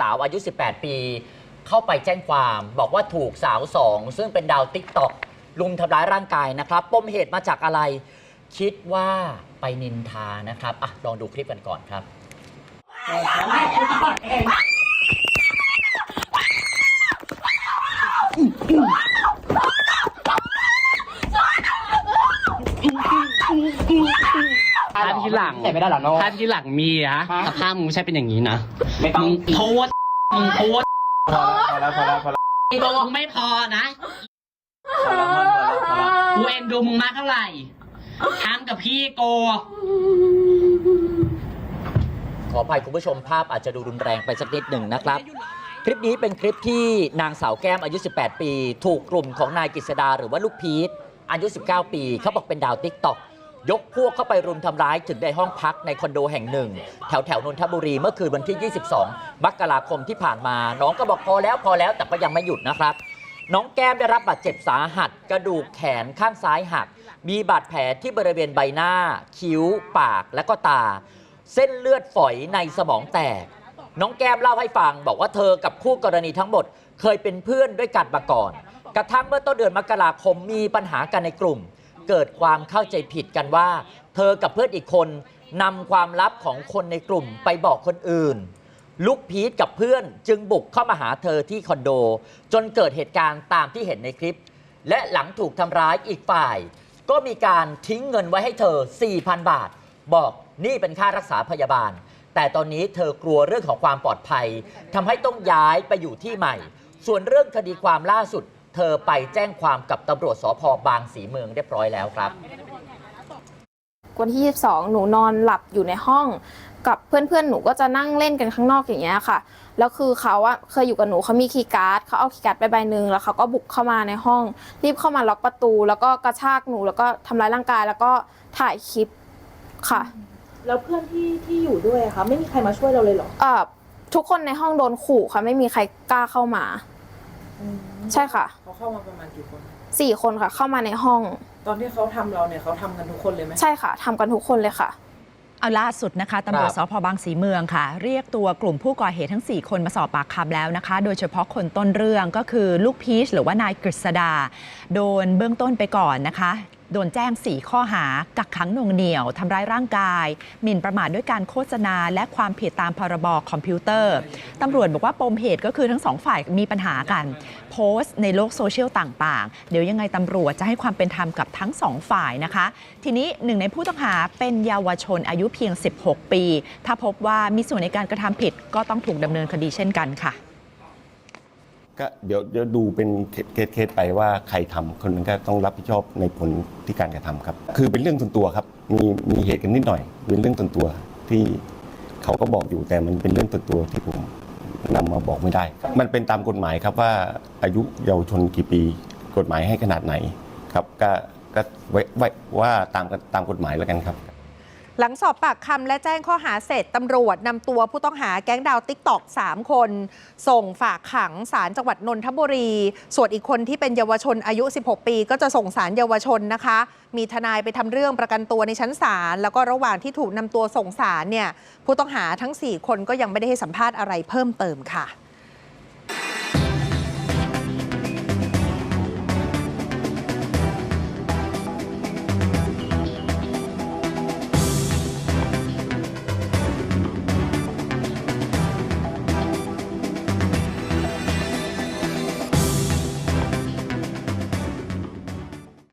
สาวอายุ 18 ปี เข้าไปแจ้งความ บอกว่าถูกสาวสองซึ่งเป็นดาวติ๊กต็อกลุมทำร้ายร่างกายนะครับปมเหตุมาจากอะไร คิดว่าไปนินทานะครับอะลองดูคลิปกันก่อนครับ ที่หลังใส่ไม่ได้เหรอโน้ภาพที่หลังมีนะแต่ภาพมึงไม่ใช่เป็นอย่างนี้นะไม่ต้องมึงโทษมึงโทษพอแล้วพอแล้วพอแล้วโกงไม่พอนะพอแล้วพอแล้วพอแล้วกูเอ็นดูมึงมากเท่าไหร่ทำกับพี่โกขออภัยคุณผู้ชมภาพอาจจะดูรุนแรงไปสักนิดหนึ่งนะครับ คลิปนี้เป็นคลิปที่นางสาวแก้มอายุ 18 ปี ถูกกลุ่มของนายกฤษดาหรือว่าลูกพีทอายุ 19 ปี เขาบอกเป็นดาวติ๊กต็อก ยกพวกเข้าไปรุมทำร้ายถึงในห้องพักในคอนโดแห่งหนึ่ง แถวแถวนนทบุรีเมื่อคืนวันที่ 22มกราคมที่ผ่านมา น้องก็บอกพอแล้วพอแล้วแต่ก็ยังไม่หยุดนะครับ น้องแก้มได้รับบาดเจ็บสาหัส กระดูกแขนข้างซ้ายหัก มีบาดแผลที่บริเวณใบหน้า คิ้ว ปากและก็ตา เส้นเลือดฝอยในสมองแตก น้องแก้มเล่าให้ฟัง บอกว่าเธอกับคู่กรณีทั้งหมด เคยเป็นเพื่อนด้วยกันมาก่อน กระทั่งเมื่อต้นเดือนมกราคมมีปัญหากันในกลุ่ม เกิดความเข้าใจผิดกันว่า เธอกับเพื่อนอีกคนนำความลับของคนในกลุ่มไปบอกคนอื่น ลูกพีทกับเพื่อนจึงบุกเข้ามาหาเธอที่คอนโด จนเกิดเหตุการณ์ตามที่เห็นในคลิป และหลังถูกทำร้ายอีกฝ่าย ก็มีการทิ้งเงินไว้ให้เธอ 4,000 บาท บอกนี่เป็นค่ารักษาพยาบาล แต่ตอนนี้เธอกลัวเรื่องของความปลอดภัยทำให้ต้องย้ายไปอยู่ที่ใหม่ ส่วนเรื่องคดีความล่าสุด เธอไปแจ้งความกับตำรวจสพบางสีเมืองเรียบร้อยแล้วครับ วันที่ 22 หนูนอนหลับอยู่ในห้อง กับเพื่อนๆ หนูก็จะนั่งเล่นกันข้างนอกอย่างเงี้ยค่ะ แล้วคือเขาอะเคยอยู่กับหนูเขามีคีย์การ์ดเขาเอาคีย์การ์ดไปใบหนึ่งแล้วเขาก็บุกเข้ามาในห้อง รีบเข้ามาล็อกประตู แล้วก็กระชากหนูแล้วก็ทำร้ายร่างกาย แล้วก็ถ่ายคลิปค่ะ แล้วเพื่อนที่ที่อยู่ด้วยอะคะไม่มีใครมาช่วยเราเลยเหรอ เอ่อทุกคนในห้องโดนขู่ค่ะไม่มีใครกล้าเข้ามา ใช่ค่ะเขาเข้ามาประมาณกี่คนสี่คนค่ะ เข้ามาในห้อง ตอนที่เขาทำเราเนี่ยเขาทำกันทุกคนเลยไหมใช่ค่ะทำกันทุกคนเลยค่ะเอาล่าสุดนะคะตำรวจครับสพบางสีเมืองค่ะ เรียกตัวกลุ่มผู้ก่อเหตุทั้ง 4 คนมาสอบปากคำแล้วนะคะ โดยเฉพาะคนต้นเรื่องก็คือลูกพีชหรือว่านายกฤษดา โดนเบื้องต้นไปก่อนนะคะโดนแจ้ง 4 ข้อหา กักขังหน่วงเหนี่ยว ทำร้ายร่างกาย หมิ่นประมาทด้วยการโฆษณา และความผิดตามพรบคอมพิวเตอร์ ตำรวจบอกว่าปมเหตุก็คือทั้งสองฝ่ายมีปัญหากัน โพสต์ในโลกโซเชียลต่างๆ เดี๋ยวยังไงตำรวจจะให้ความเป็นธรรมกับทั้งสองฝ่ายนะคะ ทีนี้หนึ่งในผู้ต้องหาเป็นเยาวชนอายุเพียง 16 ปี ถ้าพบว่ามีส่วนในการกระทำผิดก็ต้องถูกดำเนินคดีเช่นกันค่ะ ก็เดี๋ยวเดี๋ยวดูเป็นเคสเคสไปว่าใครทำคนนั้นก็ต้องรับผิดชอบในผลที่การกระทำครับ คือเป็นเรื่องส่วนตัวครับ มีมีเหตุกันนิดหน่อย เป็นเรื่องส่วนตัวที่เขาก็บอกอยู่แต่มันเป็นเรื่องส่วนตัวที่ผม นำมาบอกไม่ได้ มันเป็นตามกฎหมายครับว่าอายุเยาวชนกี่ปีกฎหมายให้ขนาดไหนครับก็ก็ไว้ไว้ว่าตามตามกฎหมายแล้วกันครับ หลังสอบปากคำและแจ้งข้อหาเสร็จตำรวจนำตัวผู้ต้องหาแก๊งดาวติ๊กตอก 3 คน ส่งฝากขังศาลจังหวัดนนทบุรี ส่วนอีกคนที่เป็นเยาวชนอายุ 16 ปี ก็จะส่งสารเยาวชนนะคะ มีทนายไปทำเรื่องประกันตัวในชั้นศาลแล้วก็ระหว่างที่ถูกนำตัวส่งศาลเนี่ยผู้ต้องหาทั้ง 4 คนก็ยังไม่ได้ให้สัมภาษณ์อะไรเพิ่มเติมค่ะ